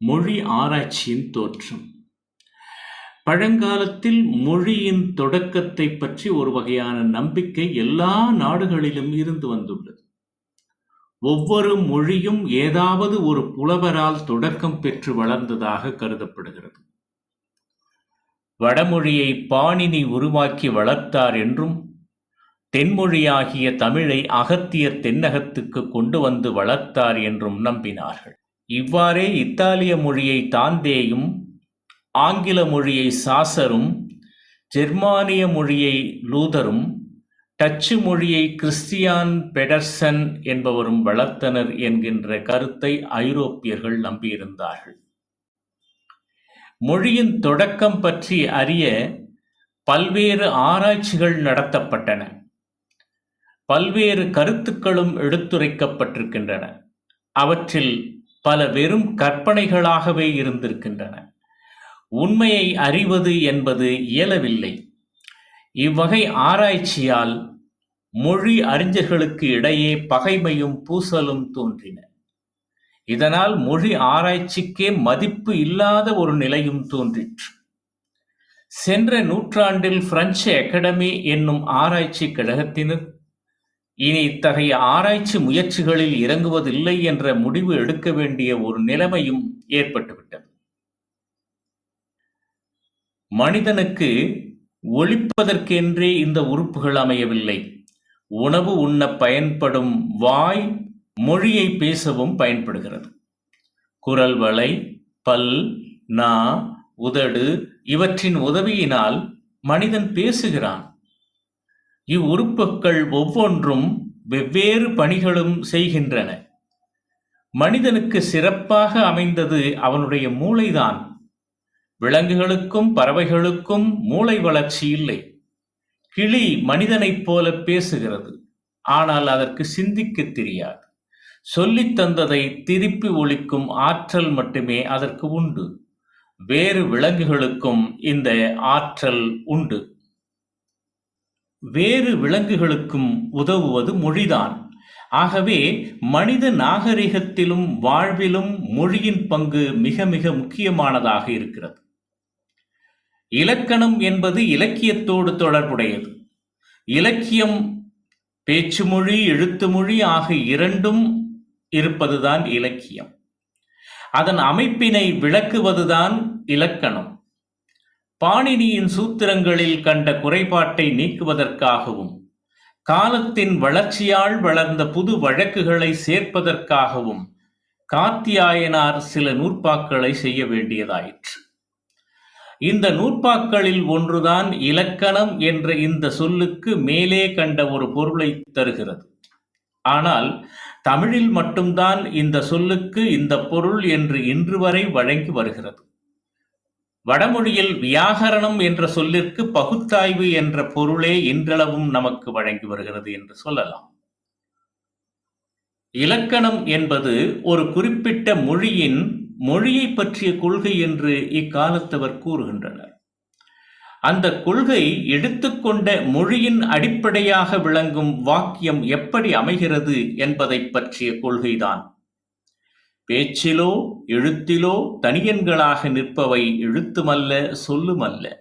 மொழி ஆராய்ச்சியின் தோற்றம். பழங்காலத்தில் மொழியின் தொடக்கத்தை பற்றி ஒரு வகையான நம்பிக்கை எல்லா நாடுகளிலும் இருந்து வந்துள்ளது. ஒவ்வொரு மொழியும் ஏதாவது ஒரு புலவரால் தொடக்கம் பெற்று வளர்ந்ததாக கருதப்படுகிறது. வடமொழியை பாணினி உருவாக்கி வளர்த்தார் என்றும் தென்மொழியாகிய தமிழை அகத்தியர் தென்னகத்துக்கு கொண்டு வந்து வளர்த்தார் என்றும் நம்பினார்கள். இவ்வாறே இத்தாலிய மொழியை தாந்தேயும் ஆங்கில மொழியை சாசரும் ஜெர்மானிய மொழியை லூதரும் டச்சு மொழியை கிறிஸ்டியான் பெடர்சன் என்பவரும் வளர்த்தனர் என்கின்ற கருத்தை ஐரோப்பியர்கள் நம்பியிருந்தார்கள். மொழியின் தொடக்கம் பற்றி அறிய பல்வேறு ஆராய்ச்சிகள் நடத்தப்பட்டன. பல்வேறு கருத்துக்களும் எடுத்துரைக்கப்பட்டிருக்கின்றன. அவற்றில் பல வெறும் கற்பனைகளாகவே இருந்திருக்கின்றன. உண்மையை அறிவது என்பது இயலவில்லை. இவ்வகை ஆராய்ச்சியால் மொழி அறிஞர்களுக்கு இடையே பகைமையும் பூசலும் தோன்றின. இதனால் மொழி ஆராய்ச்சிக்கே மதிப்பு இல்லாத ஒரு நிலையும் தோன்றிற்று. சென்ற நூற்றாண்டில் பிரெஞ்சு அகாடமி என்னும் ஆராய்ச்சி கழகத்தினர் இனி இத்தகைய ஆராய்ச்சி முயற்சிகளில் இறங்குவதில்லை என்ற முடிவு எடுக்க வேண்டிய ஒரு நிலைமையும் ஏற்பட்டுவிட்டது. மனிதனுக்கு ஒழிப்பதற்கென்றே இந்த உறுப்புகள் அமையவில்லை. உணவு உண்ண பயன்படும் வாய் மொழியை பேசவும் பயன்படுகிறது. குரல் வளை பல் நா உதடு இவற்றின் உதவியினால் மனிதன் பேசுகிறான். இவ்வுறுப்புக்கள் ஒவ்வொன்றும் வெவ்வேறு பணிகளும் செய்கின்றன. மனிதனுக்கு சிறப்பாக அமைந்தது அவனுடைய மூளைதான். விலங்குகளுக்கும் பறவைகளுக்கும் மூளை வளர்ச்சி இல்லை. கிளி மனிதனைப் போல பேசுகிறது. ஆனால் அதற்கு சிந்திக்க தெரியாது. சொல்லித் தந்ததை திருப்பி ஒழிக்கும் ஆற்றல் மட்டுமே அதற்கு உண்டு. வேறு விலங்குகளுக்கும் இந்த ஆற்றல் உண்டு. வேறு விலங்குகளுக்கும் உதவுவது மொழிதான். ஆகவே மனித நாகரிகத்திலும் வாழ்விலும் மொழியின் பங்கு மிக மிக முக்கியமானதாக இருக்கிறது. இலக்கணம் என்பது இலக்கியத்தோடு தொடர்புடையது. இலக்கியம் பேச்சு மொழி எழுத்து மொழி ஆகிய இரண்டும் இருப்பதுதான் இலக்கியம். அதன் அமைப்பினை விளக்குவதுதான் இலக்கணம். பாணினியின் சூத்திரங்களில் கண்ட குறைபாட்டை நீக்குவதற்காகவும் காலத்தின் வளர்ச்சியால் வளர்ந்த புது வழக்குகளை சேர்ப்பதற்காகவும் காத்தியாயனார் சில நூற்பாக்களை செய்ய வேண்டியதாயிற்று. இந்த நூற்பாக்களில் ஒன்றுதான் இலக்கணம் என்ற இந்த சொல்லுக்கு மேலே கண்ட ஒரு பொருளை தருகிறது. ஆனால் தமிழில் மட்டும்தான் இந்த சொல்லுக்கு இந்த பொருள் என்று இன்று வரை வழங்கி வருகிறது. வடமொழியில் வியாகரணம் என்ற சொல்லிற்கு பகுத்தாய்வு என்ற பொருளே இன்றளவும் நமக்கு வழங்கி வருகிறது என்று சொல்லலாம். இலக்கணம் என்பது ஒரு குறிப்பிட்ட மொழியின் மொழியை பற்றிய கொள்கை என்று இக்காலத்தவர் கூறுகின்றனர். அந்த கொள்கை எடுத்துக்கொண்ட மொழியின் அடிப்படையாக விளங்கும் வாக்கியம் எப்படி அமைகிறது என்பதை பற்றிய கொள்கைதான் பேச்சிலோ எழுத்திலோ தனியன்களாக நிற்பவை எழுத்துமல்ல சொல்லுமல்ல.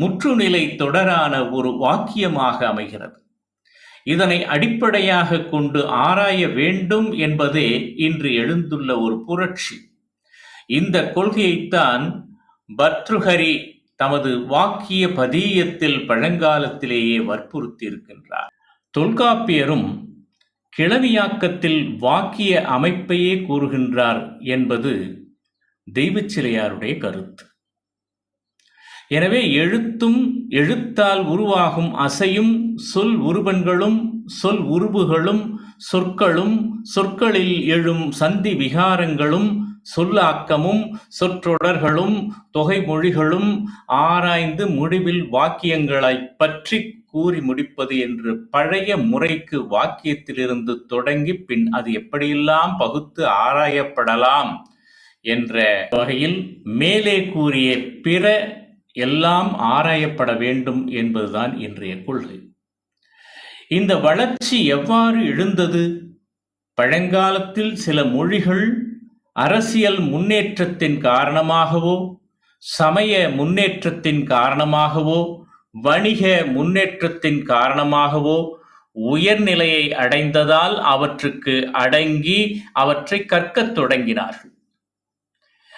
முற்றுநிலை தொடரான ஒரு வாக்கியமாக அமைகிறது. இதனை அடிப்படையாக கொண்டு ஆராய வேண்டும் என்பதே இன்று எழுந்துள்ள ஒரு புரட்சி. இந்த கொள்கையைத்தான் பர்த்ருஹரி தமது வாக்கிய பதீயத்தில் பழங்காலத்திலேயே வற்புறுத்தியிருக்கின்றார். தொல்காப்பியரும் கிளவியாக்கத்தில் வாக்கிய அமைப்பையே கூறுகின்றார் என்பது தெய்வச்சிலையாருடைய கருத்து. எனவே எழுத்தும் எழுத்தால் உருவாகும் அசையும் சொல் உருவன்களும் சொல் உருவுகளும் சொற்களும் சொற்களில் எழும் சந்தி விகாரங்களும் சொல்லாக்கமும் சொற்றொடர்களும் தொகைமொழிகளும் ஆராய்ந்து முடிவில் வாக்கியங்களை பற்றி கூறி முடிப்பது என்று பழைய முறைக்கு வாக்கியத்திலிருந்து தொடங்கி பின் அது எப்படியெல்லாம் பகுத்து ஆராயப்படலாம் என்ற வகையில் மேலே கூறிய பிற எல்லாம் ஆராயப்பட வேண்டும் என்பதுதான் இன்றைய கொள்கை. இந்த வளர்ச்சி எவ்வாறு எழுந்தது? பழங்காலத்தில் சில மொழிகள் அரசியல் முன்னேற்றத்தின் காரணமாகவோ சமய முன்னேற்றத்தின் காரணமாகவோ வணிக முன்னேற்றத்தின் காரணமாகவோ உயர்நிலையை அடைந்ததால் அவற்றுக்கு அடங்கி அவற்றை கற்கத் தொடங்கினார்கள்.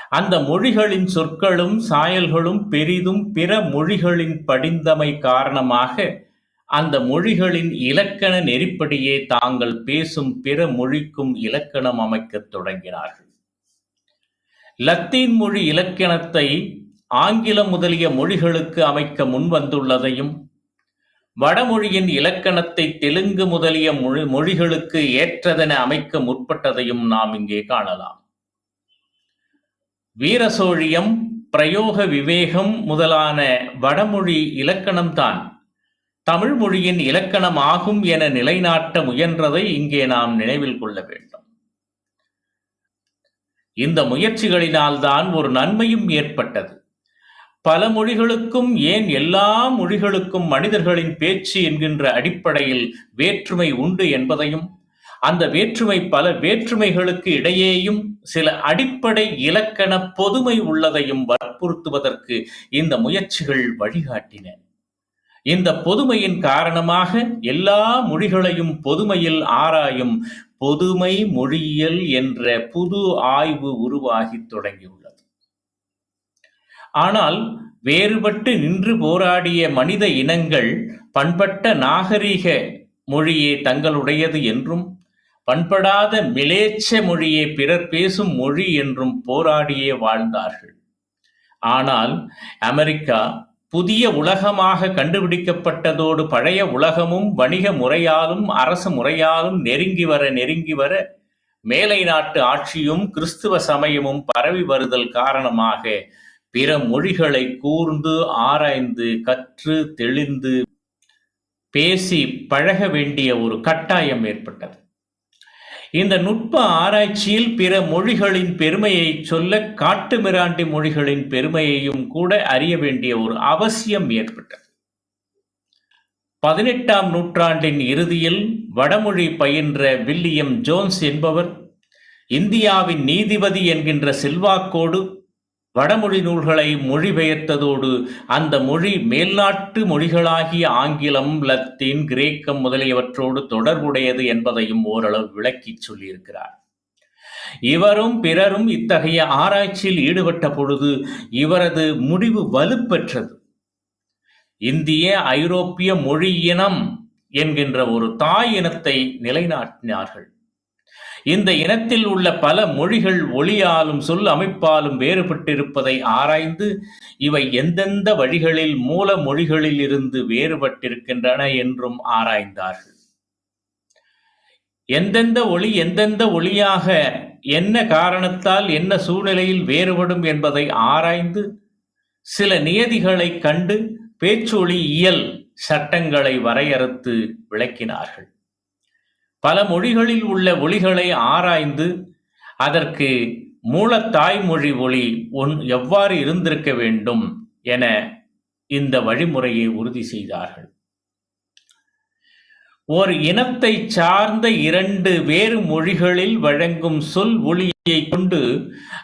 அந்த மொழிகளின் சொற்களும் சாயல்களும் பெரிதும் பிற மொழிகளின் படிந்தமை காரணமாக அந்த மொழிகளின் இலக்கண நெறிப்படியே தாங்கள் பேசும் பிற மொழிக்கும் இலக்கணம் அமைக்கத் தொடங்கினார்கள். லத்தீன் மொழி இலக்கணத்தை ஆங்கிலம் முதலிய மொழிகளுக்கு அமைக்க முன்வந்துள்ளதையும் வடமொழியின் இலக்கணத்தை தெலுங்கு முதலிய மொழி மொழிகளுக்கு ஏற்றதென அமைக்க முற்பட்டதையும் நாம் இங்கே காணலாம். வீரசோழியம் பிரயோக விவேகம் முதலான வடமொழி இலக்கணம்தான் தமிழ் மொழியின் இலக்கணம் ஆகும் என நிலைநாட்ட முயன்றதை இங்கே நாம் நினைவில் கொள்ள வேண்டும். இந்த முயற்சிகளினால்தான் ஒரு நன்மையும் ஏற்பட்டது. பல மொழிகளுக்கும் ஏன் எல்லா மொழிகளுக்கும் மனிதர்களின் பேச்சு என்கின்ற அடிப்படையில் வேற்றுமை உண்டு என்பதையும் அந்த வேற்றுமை பல வேற்றுமைகளுக்கு இடையேயும் சில அடிப்படை இலக்கண பொதுமை உள்ளதையும் வற்புறுத்துவதற்கு இந்த முயற்சிகள் வழிகாட்டின. இந்த பொதுமையின் காரணமாக எல்லா மொழிகளையும் பொதுமையில் ஆராயும் பொதுமை மொழியியல் என்ற புது ஆய்வு உருவாகி தொடங்கியுள்ளது. ஆனால் வேறுபட்டு நின்று போராடிய மனித இனங்கள் பண்பட்ட நாகரிக மொழியே தங்களுடையது என்றும் பண்படாத மிலேச்ச மொழியே பிறர் பேசும் மொழி என்றும் போராடியே வாழ்ந்தார்கள். ஆனால் அமெரிக்கா புதிய உலகமாக கண்டுபிடிக்கப்பட்டதோடு பழைய உலகமும் வணிக முறையாலும் அரசு முறையாலும் நெருங்கி வர நெருங்கி வர மேலை நாட்டு ஆட்சியும் கிறிஸ்துவ சமயமும் பரவி வருதல் காரணமாக பிற மொழிகளை கூர்ந்து ஆராய்ந்து கற்று தெளிந்து பேசி பழக வேண்டிய ஒரு கட்டாயம் ஏற்பட்டது. இந்த நுட்ப ஆராய்ச்சியில் பிற மொழிகளின் பெருமையை சொல்ல காட்டுமிராண்டி மொழிகளின் பெருமையையும் கூட அறிய வேண்டிய ஒரு அவசியம் ஏற்பட்டது. பதினெட்டாம் நூற்றாண்டின் இறுதியில் வடமொழி பயின்ற வில்லியம் ஜோன்ஸ் என்பவர் இந்தியாவின் நீதிபதி என்கின்ற செல்வாக்கோடு வடமொழி நூல்களை மொழிபெயர்த்ததோடு அந்த மொழி மேல்நாட்டு மொழிகளாகிய ஆங்கிலம் லத்தீன் கிரேக்கம் முதலியவற்றோடு தொடர்புடையது என்பதையும் ஓரளவு விளக்கிச் சொல்லியிருக்கிறார். இவரும் பிறரும் இத்தகைய ஆராய்ச்சியில் ஈடுபட்ட பொழுது இவரது முடிவு வலுப்பெற்றது. இந்திய ஐரோப்பிய மொழி இனம் என்கின்ற ஒரு தாய் இனத்தை நிலைநாட்டினார்கள். இந்த இனத்தில் உள்ள பல மொழிகள் ஒளியாலும் சொல் அமைப்பாலும் வேறுபட்டிருப்பதை ஆராய்ந்து இவை எந்தெந்த வழிகளில் மூல மொழிகளில் இருந்து வேறுபட்டிருக்கின்றன என்றும் ஆராய்ந்தார்கள். எந்தெந்த ஒளி எந்தெந்த ஒளியாக என்ன காரணத்தால் என்ன சூழ்நிலையில் வேறுபடும் என்பதை ஆராய்ந்து சில நியதிகளை கண்டு பேச்சொலி இயல் சட்டங்களை வரையறுத்து விளக்கினார்கள். பல மொழிகளில் உள்ள ஒளிகளை ஆராய்ந்து அதற்கு மூல தாய்மொழி ஒளி ஒன் எவ்வாறு இருந்திருக்க வேண்டும் என இந்த வழிமுறையை உறுதி செய்தார்கள். ஓர் இனத்தை சார்ந்த இரண்டு வேறு மொழிகளில் வழங்கும் சொல் ஒளியை கொண்டு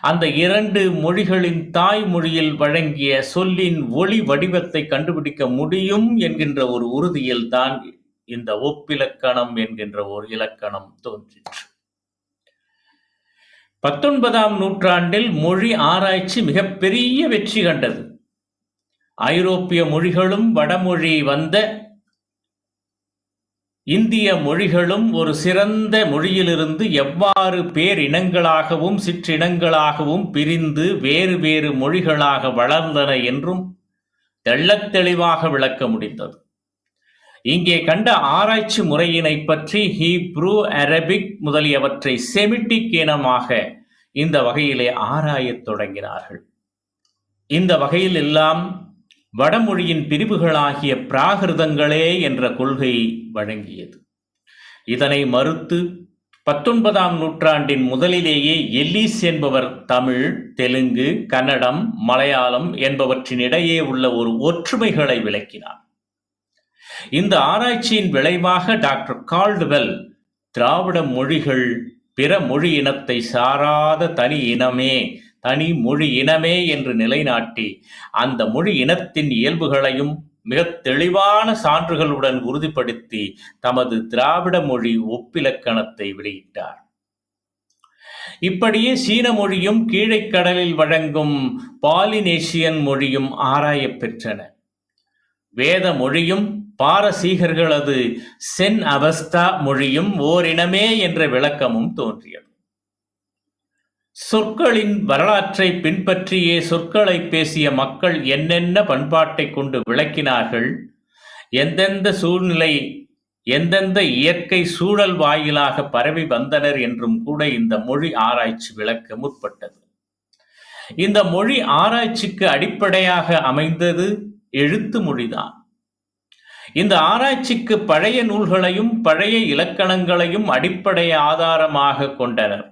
அந்த இரண்டு மொழிகளின் தாய்மொழியில் வழங்கிய சொல்லின் ஒளி வடிவத்தை கண்டுபிடிக்க முடியும் என்கின்ற ஒரு உறுதியில் தான் இந்த ஒப்பிலக்கணம் என்கின்ற ஒரு இலக்கணம் தோன்றிற்று. பத்தொன்பதாம் நூற்றாண்டில் மொழி ஆராய்ச்சி மிகப்பெரிய வெற்றி கண்டது. ஐரோப்பிய மொழிகளும் வடமொழி வந்த இந்திய மொழிகளும் ஒரு சிறந்த மொழியிலிருந்து எவ்வாறு பேரினங்களாகவும் சிற்றினங்களாகவும் பிரிந்து வேறு வேறு மொழிகளாக வளர்ந்தன என்றும் தெள்ளத் தெளிவாக விளக்க முடிந்தது. இங்கே கண்ட ஆராய்ச்சி முறையினை பற்றி ஹீப்ரூ அரபிக் முதலியவற்றை செமிட்டிக் இனமாக இந்த வகையிலே ஆராயத் தொடங்கினார்கள். இந்த வகையில் எல்லாம் வடமொழியின் பிரிவுகளாகிய பிராகிருதங்களே என்ற கொள்கை வழங்கியது. இதனை மறுத்து பத்தொன்பதாம் நூற்றாண்டின் முதலிலேயே எல்லிஸ் என்பவர் தமிழ் தெலுங்கு கன்னடம் மலையாளம் என்பவற்றின் இடையே உள்ள ஒரு ஒற்றுமைகளை விளக்கினார். இந்த ஆராய்ச்சியின் விளைவாக டாக்டர் கால்டுவெல் திராவிட மொழிகள் பிற மொழி இனத்தை சாராத தனி இனமே தனி மொழி இனமே என்று நிலைநாட்டி அந்த மொழி இனத்தின் இயல்புகளையும் மிக தெளிவான சான்றுகளுடன் உறுதிப்படுத்தி தமது திராவிட மொழி ஒப்பிலக்கணத்தை வெளியிட்டார். இப்படியே சீன மொழியும் கீழைக்கடலில் வழங்கும் பாலினேசியன் மொழியும் ஆராயப் பெற்றன. வேத மொழியும் பாரசீகர்களது சென் அவஸ்தா மொழியும் ஓரினமே என்ற விளக்கமும் தோன்றியது. சொற்களின் வரலாற்றை பின்பற்றியே சொற்களை பேசிய மக்கள் என்னென்ன பண்பாட்டை கொண்டு விளக்கினார்கள் எந்தெந்த சூழ்நிலை எந்தெந்த இயற்கை சூழல் வாயிலாக பரவி வந்தனர் என்றும் கூட இந்த மொழி ஆராய்ச்சி விளக்க முற்பட்டது. இந்த மொழி ஆராய்ச்சிக்கு அடிப்படையாக அமைந்தது எழுத்து மொழிதான். இந்த ஆராய்ச்சிக்கு பழைய நூல்களையும் பழைய இலக்கணங்களையும் அடிப்படை ஆதாரமாக கொண்டனர்.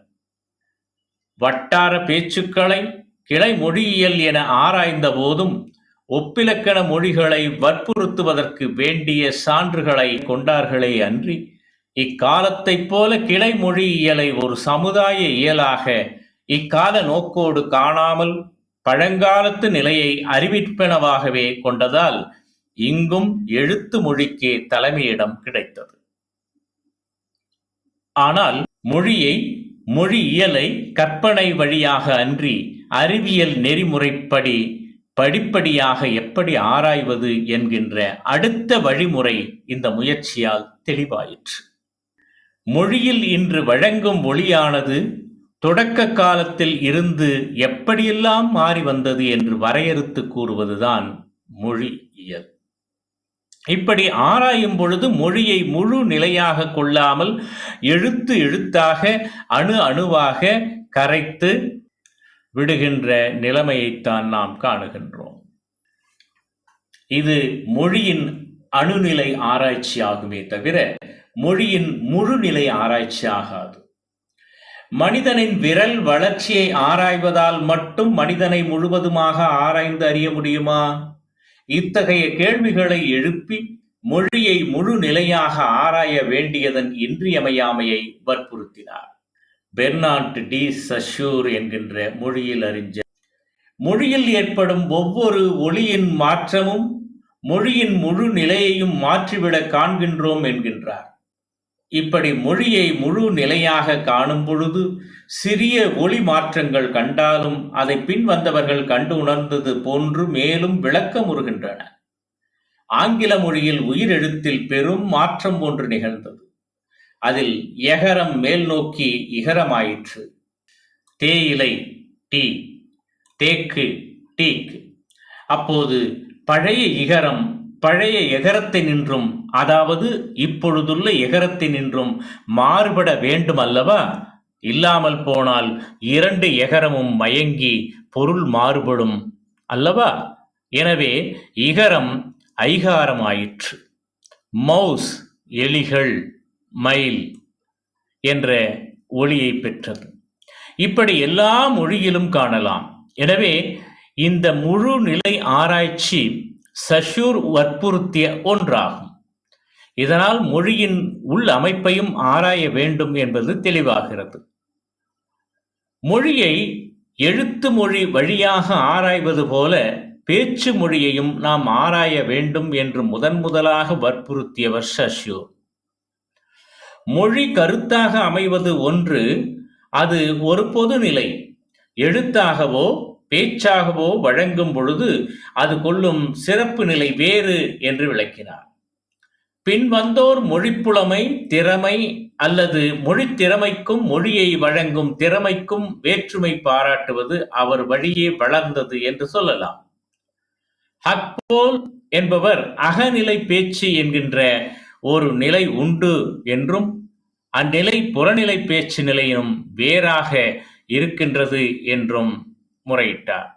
வட்டார பேச்சுக்களை கிளை மொழியியல் என ஆராய்ந்த போதும் ஒப்பிலக்கண மொழிகளை வற்புறுத்துவதற்கு வேண்டிய சான்றுகளை கொண்டார்களே அன்றி இக்காலத்தைப் போல கிளை மொழியியலை ஒரு சமுதாய இயலாக இக்கால நோக்கோடு காணாமல் பழங்காலத்து நிலையை அறிவிப்பனவாகவே கொண்டதால் இங்கும் எழுத்து மொழிக்கு தலைமையிடம் கிடைத்தது. ஆனால் மொழியை மொழியியலை கற்பனை வழியாக அன்றி அறிவியல் நெறிமுறைப்படி படிப்படியாக எப்படி ஆராய்வது என்கின்ற அடுத்த வழிமுறை இந்த முயற்சியால் தெளிவாயிற்று. மொழியில் இன்று வழங்கும் மொழியானது தொடக்க காலத்தில் இருந்து எப்படியெல்லாம் மாறி வந்தது என்று வரையறுத்து கூறுவதுதான் மொழியியல். இப்படி ஆராயும் பொழுது மொழியை முழு நிலையாக கொள்ளாமல் எழுத்து எழுத்தாக அணு அணுவாக கரைத்து விடுகின்ற நிலைமையைத்தான் நாம் காணுகின்றோம். இது மொழியின் அணுநிலை ஆராய்ச்சி ஆகுமே தவிர மொழியின் முழுநிலை ஆராய்ச்சி ஆகாது மனிதனின் விரல் வளர்ச்சியை ஆராய்வதால் மட்டும் மனிதனை முழுவதுமாக ஆராய்ந்து அறிய முடியுமா? இத்தகைய கேள்விகளை எழுப்பி மொழியை முழு நிலையாக ஆராய வேண்டியதன் இன்றியமையாமையை வற்புறுத்தினார். Bernard D. சஷூர் என்கின்ற மொழியில் அறிஞர். மொழியில் ஏற்படும் ஒவ்வொரு ஒளியின் மாற்றமும் மொழியின் முழு நிலையையும் மாற்றிவிட காண்கின்றோம் என்கின்றார். இப்படி மொழியை முழு நிலையாக காணும் பொழுது சிறிய ஒளி மாற்றங்கள் கண்டாலும் அதை பின் வந்தவர்கள் கண்டு உணர்ந்தது போன்று மேலும் விளக்கமுறுகின்றன ஆங்கில மொழியில் உயிரெழுத்தில் பெரும் மாற்றம் ஒன்று நிகழ்ந்தது. அதில் எகரம் மேல் நோக்கி இகரமாயிற்று. தேயிலை டீ. தேக்கு டீக் அப்போது பழைய இகரம் பழைய எகரத்தை நின்றும் அதாவது இப்பொழுதுள்ள எகரத்தினின்றும் மாறுபட வேண்டும் அல்லவா இல்லாமல் போனால் இரண்டு எகரமும் மயங்கி பொருள் மாறுபடும் அல்லவா? எனவே இகரம் ஐகாரமாயிற்று. மவுஸ் எலிகள் மயில் என்ற ஒளியை பெற்றது. இப்படி எல்லா மொழியிலும் காணலாம். எனவே இந்த முழு நிலை ஆராய்ச்சி சஷூர் வற்புறுத்திய ஒன்றாகும். இதனால் மொழியின் உள் அமைப்பையும் ஆராய வேண்டும் என்பது தெளிவாகிறது. மொழியை எழுத்து மொழி வழியாக ஆராய்வது போல பேச்சு மொழியையும் நாம் ஆராய வேண்டும் என்று முதன் முதலாக வற்புறுத்தியவர் சஷ்யோ. மொழி கருத்தாக அமைவது ஒன்று அது ஒரு பொதுநிலை. எழுத்தாகவோ பேச்சாகவோ வழங்கும் பொழுது அது கொள்ளும் சிறப்பு நிலை வேறு என்று விளக்கினார். பின்வந்தோர் மொழிப்புலமை திறமை அல்லது மொழி திறமைக்கும் மொழியை வழங்கும் திறமைக்கும் வேற்றுமை பாராட்டுவது அவர் வழியே வளர்ந்தது என்று சொல்லலாம். ஹக்போல் என்பவர் அகநிலை பேச்சு என்கின்ற ஒரு நிலை உண்டு என்றும் அந்நிலை புறநிலை பேச்சு நிலையும் வேறாக இருக்கின்றது என்றும் முறையிட்டார்.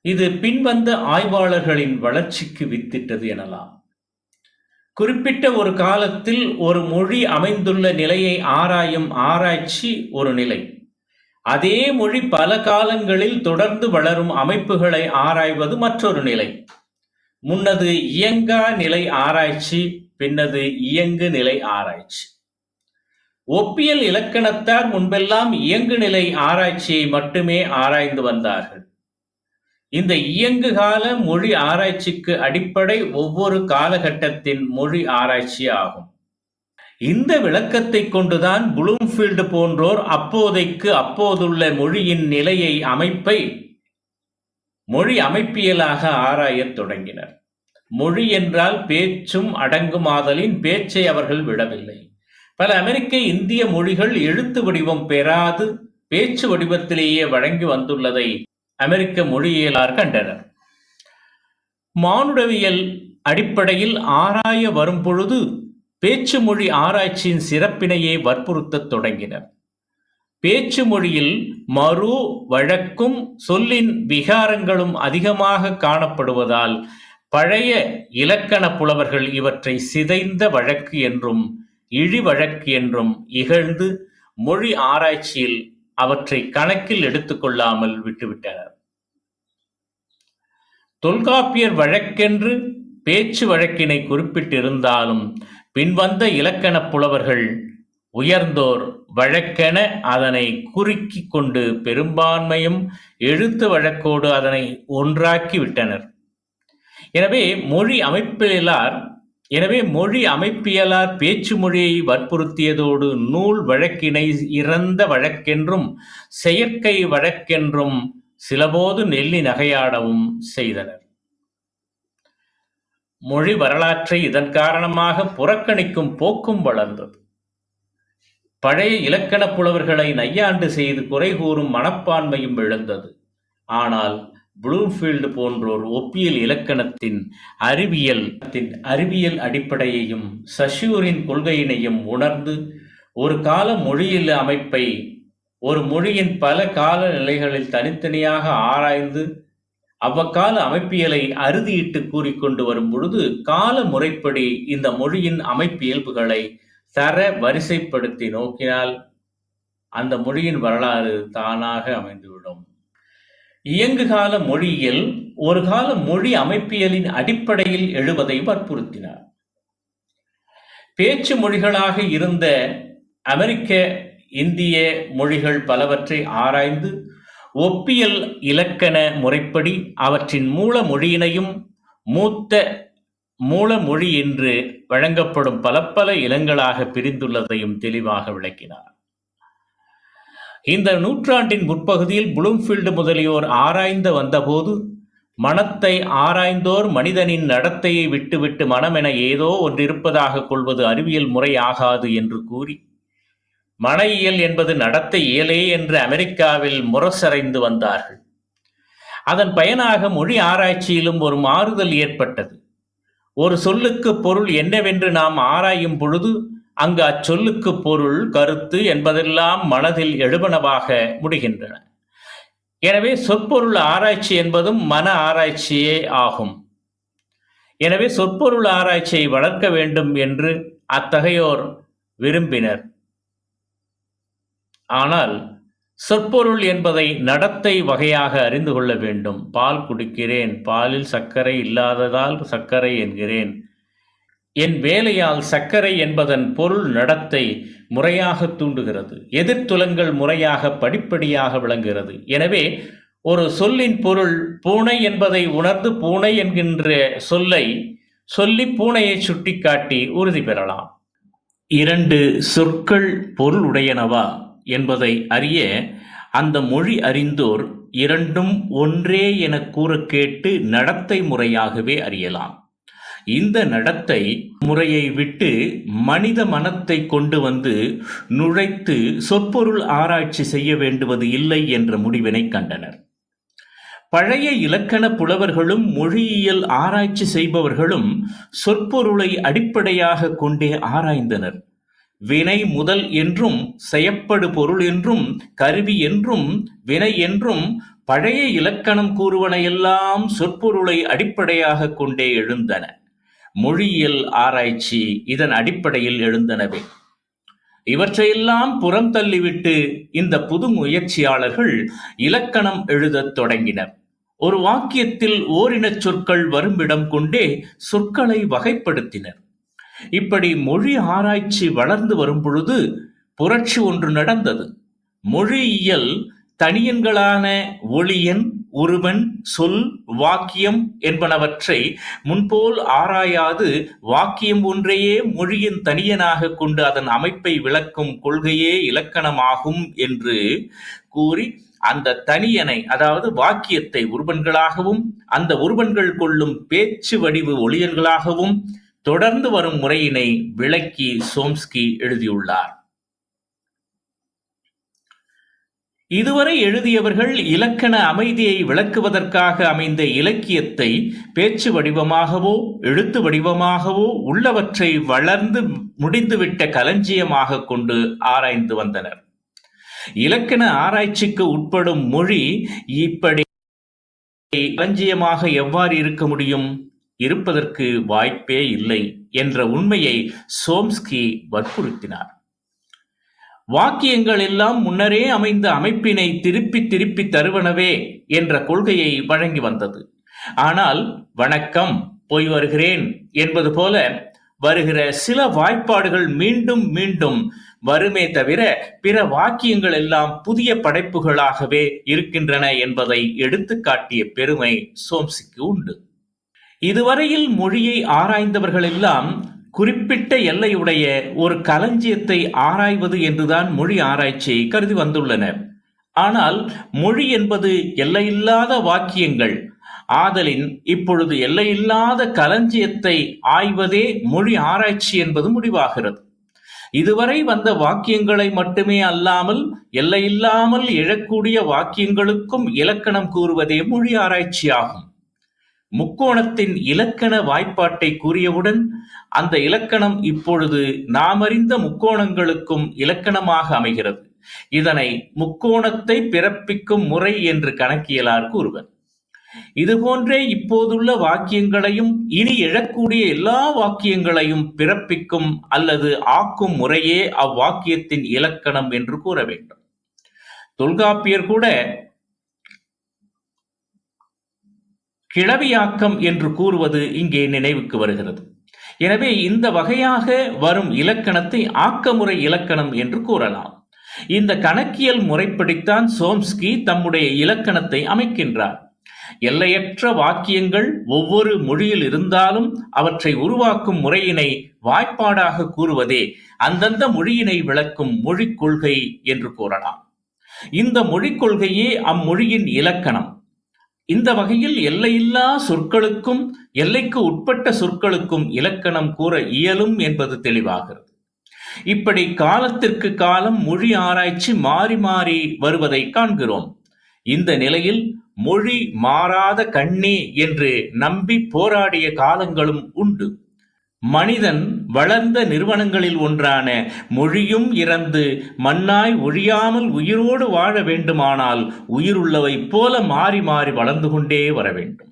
இது பின்வந்த ஆய்வாளர்களின் வளர்ச்சிக்கு வித்திட்டது எனலாம். குறிப்பிட்ட ஒரு காலத்தில் ஒரு மொழி அமைந்துள்ள நிலையை ஆராயும் ஆராய்ச்சி ஒரு நிலை. அதே மொழி பல காலங்களில் தொடர்ந்து வளரும் அமைப்புகளை ஆராய்வது மற்றொரு நிலை. முன்னது இயங்கா நிலை ஆராய்ச்சி பின்னது இயங்கு நிலை ஆராய்ச்சி. ஒப்பியல் இலக்கணத்தார் முன்பெல்லாம் இயங்குநிலை ஆராய்ச்சியை மட்டுமே ஆராய்ந்து வந்தார்கள். இந்த இயங்குகால மொழி ஆராய்ச்சிக்கு அடிப்படை ஒவ்வொரு காலகட்டத்தின் மொழி ஆராய்ச்சி ஆகும். இந்த விளக்கத்தை கொண்டுதான் புளூம்ஃபீல்டு போன்றோர் அப்போதைக்கு அப்போதுள்ள மொழியின் நிலையை அமைப்பை மொழி அமைப்பியலாக ஆராயத் தொடங்கினர். மொழி என்றால் பேச்சும் அடங்குமாதலின் பேச்சை அவர்கள் விடவில்லை. பல அமெரிக்க இந்திய மொழிகள் எழுத்து வடிவம் பெறாது பேச்சு வடிவத்திலேயே வழங்கி வந்துள்ளதை அமெரிக்க மொழியியலார் கண்டனர். மானுடவியல் அடிப்படையில் ஆராய வரும்பொழுது பேச்சு மொழி ஆராய்ச்சியின் சிறப்பினையே வற்புறுத்தத் தொடங்கினர். பேச்சு மொழியில் மறு வழக்கும் சொல்லின் விகாரங்களும் அதிகமாக காணப்படுவதால் பழைய இலக்கண புலவர்கள் இவற்றை சிதைந்த வழக்கு என்றும் இழி வழக்கு என்றும் இகழ்ந்து மொழி ஆராய்ச்சியில் அவற்றை கணக்கில் எடுத்துக்கொள்ளாமல் விட்டுவிட்டனர். தொல்காப்பியர் வழக்கென்று பேச்சு வழக்கினை குறிப்பிட்டிருந்தாலும் பின்வந்த இலக்கணப் புலவர்கள் உயர்ந்தோர் வழக்கென அதனை குறுக்கி கொண்டு பெரும்பான்மையும் எழுத்து வழக்கோடு அதனை ஒன்றாக்கி விட்டனர். எனவே மொழி அமைப்பிலார் எனவே மொழி அமைப்பியலார் பேச்சு மொழியை வற்புறுத்தியதோடு நூல் வழக்கினை இறந்த வழக்கென்றும் செயற்கை வழக்கென்றும் சிலபோது நெல்லி நகையாடவும் செய்தனர். மொழி வரலாற்றை இதன் காரணமாக புறக்கணிக்கும் போக்கும் வளர்ந்தது. பழைய இலக்கணப் புலவர்களை நையாண்டு செய்து குறை கூறும் மனப்பான்மையும் எழுந்தது. ஆனால் ப்ளூம்ஃபீல்டு போன்றோர் ஒப்பியல் இலக்கணத்தின் அறிவியல் அறிவியல் அடிப்படையையும் சஷ்யூரின் கொள்கையினையும் உணர்ந்து ஒரு கால மொழியில் அமைப்பை ஒரு மொழியின் பல கால நிலைகளில் தனித்தனியாக ஆராய்ந்து அவ்வக்கால அமைப்பியலை அறுதியிட்டு கூறிக்கொண்டு வரும் பொழுது கால முறைப்படி இந்த மொழியின் அமைப்பியல்புகளை தர வரிசைப்படுத்தி நோக்கினால் அந்த மொழியின் வரலாறு தானாக அமைந்துவிடும். இயங்குகால மொழியியல் ஒரு கால மொழி அமைப்பியலின் அடிப்படையில் எழுவதை வற்புறுத்தினார். பேச்சு மொழிகளாக இருந்த அமெரிக்க இந்திய மொழிகள் பலவற்றை ஆராய்ந்து ஒப்பியல் இலக்கண முறைப்படி அவற்றின் மூல மொழியினையும் மூத்த மூல மொழி என்று வழங்கப்படும் பல பல இனங்களாக பிரிந்துள்ளதையும் தெளிவாக விளக்கினார். இந்த நூற்றாண்டின் முற்பகுதியில் புளூம்ஃபீல்டு முதலியோர் ஆராய்ந்து வந்தபோது மனத்தை ஆராய்ந்தோர் மனிதனின் நடத்தையை விட்டுவிட்டு மனமென ஏதோ ஒன்றிருப்பதாக கொள்வது அறிவியல் முறை ஆகாது என்று கூறி மன இயல் என்பது நடத்தை இயலே என்று அமெரிக்காவில் முரசறைந்து வந்தார்கள். அதன் பயனாக மொழி ஆராய்ச்சியிலும் ஒரு மாறுதல் ஏற்பட்டது. ஒரு சொல்லுக்கு பொருள் என்னவென்று நாம் ஆராயும் பொழுது அங்கு அச்சொல்லுக்கு பொருள் கருத்து என்பதெல்லாம் மனதில் எழுபனவாக முடிகின்றன. எனவே சொற்பொருள் ஆராய்ச்சி என்பதும் மன ஆராய்ச்சியே ஆகும். எனவே சொற்பொருள் ஆராய்ச்சியை வளர்க்க வேண்டும் என்று அத்தகையோர் விரும்பினர். ஆனால் சொற்பொருள் என்பதை நடத்தை வகையாக அறிந்து கொள்ள வேண்டும். பால் குடிக்கிறேன் பாலில் சர்க்கரை இல்லாததால் சர்க்கரை என்கிறேன் என் வேலையால் சர்க்கரை என்பதன் பொருள் நடத்தை முறையாக தூண்டுகிறது. எதிர்த்துலங்கள் முறையாக படிப்படியாக விளங்குகிறது. எனவே ஒரு சொல்லின் பொருள் பூனை என்பதை உணர்ந்து பூனை என்கின்ற சொல்லை சொல்லி பூனையை சுட்டிக்காட்டி உறுதி பெறலாம். இரண்டு சொற்கள் பொருளுடையனவா என்பதை அறிய அந்த மொழி அறிந்தோர் இரண்டும் ஒன்றே என கூற கேட்டு நடத்தை முறையாகவே அறியலாம். இந்த நடத்தை முறையை விட்டு மனித மனத்தை கொண்டு வந்து நுழைத்து சொற்பொருள் ஆராய்ச்சி செய்ய வேண்டுவது இல்லை என்ற முடிவினை கண்டனர். பழைய இலக்கண புலவர்களும் மொழியியல் ஆராய்ச்சி செய்பவர்களும் சொற்பொருளை அடிப்படையாக கொண்டே ஆராய்ந்தனர். வினை முதல் என்றும் செயப்படு பொருள் என்றும் கருவி என்றும் வினை என்றும் பழைய இலக்கணம் கூறுவனையெல்லாம் சொற்பொருளை அடிப்படையாக கொண்டே எழுந்தன. மொழியியல் ஆராய்ச்சி இதன் அடிப்படையில் எழுந்தனவே. இவற்றையெல்லாம் புறம் தள்ளிவிட்டு இந்த புது முயற்சியாளர்கள் இலக்கணம் எழுதத் தொடங்கினர். ஒரு வாக்கியத்தில் ஓரினச் சொற்கள் வரும்பிடம் கொண்டே சொற்களை வகைப்படுத்தினர். இப்படி மொழி ஆராய்ச்சி வளர்ந்து வரும் பொழுது புரட்சி ஒன்று நடந்தது. மொழியியல் தனியன்களான ஒளியன் உருவன் சொல் வாக்கியம் என்பனவற்றை முன்போல் ஆராயாது வாக்கியம் ஒன்றையே மொழியின் தனியனாக கொண்டு அதன் அமைப்பை விளக்கும் கொள்கையே இலக்கணமாகும் என்று கூறி அந்த தனியனை அதாவது வாக்கியத்தை உருவன்களாகவும் அந்த உருவன்கள் கொள்ளும் பேச்சு வடிவு ஒளியன்களாகவும் தொடர்ந்து வரும் முறையினை விளக்கி சோம்ஸ்கி எழுதியுள்ளார். இதுவரை எழுதியவர்கள் இலக்கண அமைதியை விளக்குவதற்காக அமைந்த இலக்கியத்தை பேச்சு வடிவமாகவோ எழுத்து வடிவமாகவோ உள்ளவற்றை வளர்ந்து முடிந்துவிட்ட களஞ்சியமாக கொண்டு ஆராய்ந்து வந்தனர். இலக்கண ஆராய்ச்சிக்கு உட்படும் மொழி இப்படி களஞ்சியமாக எவ்வாறு இருக்க முடியும்? இருப்பதற்கு வாய்ப்பே இல்லை என்ற உண்மையை சோம்ஸ்கி வற்புறுத்தினார். வாக்கியங்கள் எல்லாம் முன்னரே அமைந்த அமைப்பினை திருப்பி திருப்பி தருவனவே என்ற கொள்கையை வழங்கி வந்தது. ஆனால் வணக்கம் போய் வருகிறேன் என்பது போல வருகிற சில வாய்ப்பாடுகள் மீண்டும் மீண்டும் வருமே தவிர பிற வாக்கியங்கள் எல்லாம் புதிய படைப்புகளாகவே இருக்கின்றன என்பதை எடுத்துக்காட்டிய பெருமை சோம்சிக்கு உண்டு. இதுவரையில் மொழியை ஆராய்ந்தவர்கள் எல்லாம் குறிப்பிட்ட எல்லையுடைய ஒரு களஞ்சியத்தை ஆராய்வது என்றுதான் மொழி ஆராய்ச்சியை கருதி வந்துள்ளன. ஆனால் மொழி என்பது எல்லையில்லாத வாக்கியங்கள். ஆதலின் இப்பொழுது எல்லையில்லாத களஞ்சியத்தை ஆய்வதே மொழி ஆராய்ச்சி என்பது முடிவாகிறது. இதுவரை வந்த வாக்கியங்களை மட்டுமே அல்லாமல் எல்லையில்லாமல் எழக்கூடிய வாக்கியங்களுக்கும் இலக்கணம் கூறுவதே மொழி ஆராய்ச்சியாகும். முக்கோணத்தின் இலக்கண வாய்ப்பாட்டை கூறியவுடன் அந்த இலக்கணம் இப்பொழுது நாமறிந்த முக்கோணங்களுக்கும் இலக்கணமாக அமைகிறது. இதனை முக்கோணத்தை பிறப்பிக்கும் முறை என்று கணக்கியலார் கூறுவர். இதுபோன்றே இப்போதுள்ள வாக்கியங்களையும் இனி எழக்கூடிய எல்லா வாக்கியங்களையும் பிறப்பிக்கும் அல்லது ஆக்கும் முறையே அவ்வாக்கியத்தின் இலக்கணம் என்று கூற வேண்டும். தொல்காப்பியர் கூட கிளவியாக்கம் என்று கூறுவது இங்கே நினைவுக்கு வருகிறது. எனவே இந்த வகையாக வரும் இலக்கணத்தை ஆக்கமுறை இலக்கணம் என்று கூறலாம். இந்த கணக்கியல் முறைப்படித்தான் சோம்ஸ்கி தம்முடைய இலக்கணத்தை அமைக்கின்றார். எல்லையற்ற வாக்கியங்கள் ஒவ்வொரு மொழியில் இருந்தாலும் அவற்றை உருவாக்கும் முறையினை வாய்ப்பாடாக கூறுவதே அந்தந்த மொழியினை விளக்கும் மொழிக் கொள்கை என்று கூறலாம். இந்த மொழிக் கொள்கையே அம்மொழியின் இலக்கணம். இந்த வகையில் எல்லையில்லா சொற்களுக்கும் எல்லைக்கு உட்பட்ட சொற்களுக்கும் இலக்கணம் கூற இயலும் என்பது தெளிவாகிறது. இப்படி காலத்திற்கு காலம் மொழி ஆராய்ச்சி மாறி மாறி வருவதை காண்கிறோம். இந்த நிலையில் மொழி மாறாத கண்ணே என்று நம்பி போராடிய காலங்களும் உண்டு. மனிதன் வளர்ந்த நிறுவனங்களில் ஒன்றான மொழியும் இறந்து மண்ணாய் ஒழியாமல் உயிரோடு வாழ வேண்டுமானால் உயிருள்ளவை போல மாறி மாறி வளர்ந்து கொண்டே வர வேண்டும்.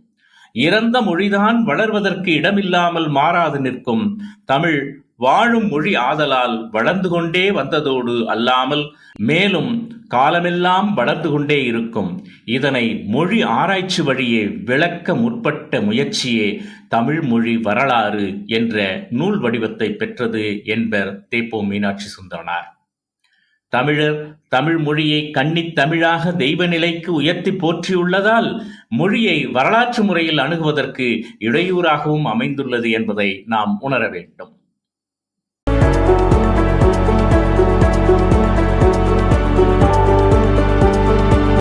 இறந்த மொழிதான் வளர்வதற்கு இடமில்லாமல் மாறாது நிற்கும். தமிழ் வாழும் மொழி ஆதலால் வளர்ந்து கொண்டே வந்ததோடு அல்லாமல் மேலும் காலமெல்லாம் வளர்ந்து கொண்டே இருக்கும். இதனை மொழி ஆராய்ச்சி வழியே விளக்க முற்பட்ட முயற்சியே தமிழ் மொழி வரலாறு என்ற நூல் வடிவத்தை பெற்றது என்பர் தேப்போ மீனாட்சி சுந்தரனார். தமிழர் தமிழ் மொழியை கன்னித் தமிழாக தெய்வ நிலைக்கு உயர்த்தி போற்றியுள்ளதால் மொழியை வரலாற்று முறையில் அணுகுவதற்கு இடையூறாகவும் அமைந்துள்ளது என்பதை நாம் உணர வேண்டும்.